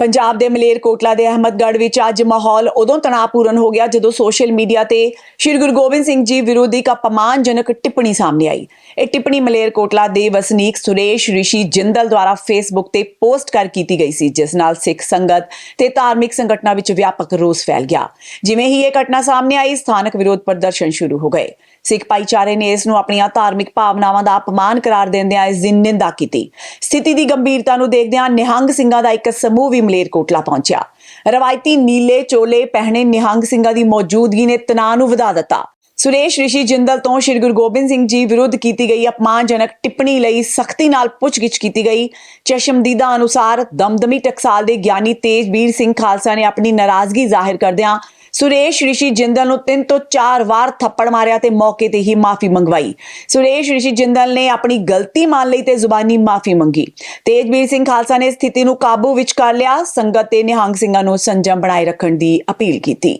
ਪੰਜਾਬ ਦੇ ਮਲੇਰਕੋਟਲਾ ਦੇ ਅਹਿਮਦਗੜ੍ਹ ਵਿੱਚ ਅੱਜ ਮਾਹੌਲ ਉਦੋਂ ਤਣਾਅਪੂਰਨ ਹੋ ਗਿਆ ਜਦੋਂ ਸੋਸ਼ਲ ਮੀਡੀਆ ਤੇ ਸ਼੍ਰੀ ਗੁਰੂ ਗੋਬਿੰਦ ਸਿੰਘ ਜੀ ਵਿਰੁੱਧ ਇੱਕ ਅਪਮਾਨਜਨਕ ਟਿੱਪਣੀ ਸਾਹਮਣੇ ਆਈ। ਇਹ ਟਿੱਪਣੀ ਮਲੇਰਕੋਟਲਾ ਦੇ ਵਸਨੀਕ ਸੁਰੇਸ਼ ਰਿਸ਼ੀ ਜਿੰਦਲ ਦੁਆਰਾ ਫੇਸਬੁੱਕ ਤੇ ਪੋਸਟ ਕਰ ਕੀਤੀ ਗਈ ਸੀ, ਜਿਸ ਨਾਲ ਸਿੱਖ ਸੰਗਤ ਤੇ ਧਾਰਮਿਕ ਸੰਗਠਨਾਂ ਵਿੱਚ ਵਿਆਪਕ ਰੋਸ ਫੈਲ ਗਿਆ। ਜਿਵੇਂ ਹੀ ਇਹ ਘਟਨਾ ਸਾਹਮਣੇ ਆਈ, ਸਥਾਨਕ ਵਿਰੋਧ ਪ੍ਰਦਰਸ਼ਨ ਸ਼ੁਰੂ ਹੋ ਗਏ। ਸਿੱਖ ਭਾਈਚਾਰੇ ਨੇ ਇਸ ਨੂੰ ਆਪਣੀਆਂ ਧਾਰਮਿਕ ਭਾਵਨਾਵਾਂ ਦਾ ਅਪਮਾਨ ਕਰਾਰ ਦਿੰਦਿਆਂ ਇਸ ਦੀ ਨਿੰਦਾ ਕੀਤੀ। ਸਥਿਤੀ ਦੀ ਗੰਭੀਰਤਾ ਨੂੰ ਦੇਖਦਿਆਂ ਨਿਹੰਗ ਸਿੰਘਾਂ ਦਾ ਇੱਕ ਸਮੂਹ ਵੀ ਮਲੇਰਕੋਟਲਾ ਪਹੁੰਚਿਆ। ਰਵਾਇਤੀ ਨੀਲੇ ਚੋਲੇ ਪਹਿਨੇ ਨਿਹੰਗ ਸਿੰਘਾਂ ਦੀ ਮੌਜੂਦਗੀ ਨੇ ਤਣਾਅ ਨੂੰ ਵਧਾ ਦਿੱਤਾ। ਸੁਰੇਸ਼ ਰਿਸ਼ੀ ਜਿੰਦਲ ਤੋਂ ਸ਼੍ਰੀ ਗੁਰੂ ਗੋਬਿੰਦ ਸਿੰਘ ਜੀ ਵਿਰੁੱਧ ਕੀਤੀ ਗਈ ਅਪਮਾਨਜਨਕ ਟਿੱਪਣੀ ਲਈ ਸਖਤੀ ਨਾਲ ਪੁੱਛਗਿੱਛ ਕੀਤੀ ਗਈ। ਚਸ਼ਮਦੀਦਾ ਅਨੁਸਾਰ ਦਮਦਮੀ ਟਕਸਾਲ ਦੇ ਗਿਆਨੀ ਤੇਜਵੀਰ ਸਿੰਘ ਖਾਲਸਾ ਨੇ ਆਪਣੀ ਨਾਰਾਜ਼ਗੀ ਜ਼ਾਹਿਰ ਕਰਦਿਆਂ ਸੁਰੇਸ਼ ਰਿਸ਼ੀ ਜਿੰਦਲ ਨੂੰ ਤਿੰਨ ਤੋਂ ਚਾਰ ਵਾਰ ਥੱਪੜ ਮਾਰਿਆ ਤੇ ਮੌਕੇ ਤੇ ਹੀ ਮਾਫੀ ਮੰਗਵਾਈ। ਸੁਰੇਸ਼ ਰਿਸ਼ੀ ਜਿੰਦਲ ਨੇ ਆਪਣੀ ਗਲਤੀ ਮੰਨ ਲਈ ਤੇ ਜ਼ੁਬਾਨੀ ਮਾਫੀ ਮੰਗੀ। ਤੇਜਵੀਰ ਸਿੰਘ ਖਾਲਸਾ ਨੇ ਸਥਿਤੀ ਨੂੰ ਕਾਬੂ ਵਿੱਚ ਕਰ ਲਿਆ। ਸੰਗਤ ਤੇ ਨਿਹੰਗ ਸਿੰਘਾਂ ਨੂੰ ਸੰਜਮ ਬਣਾਏ ਰੱਖਣ ਦੀ ਅਪੀਲ ਕੀਤੀ।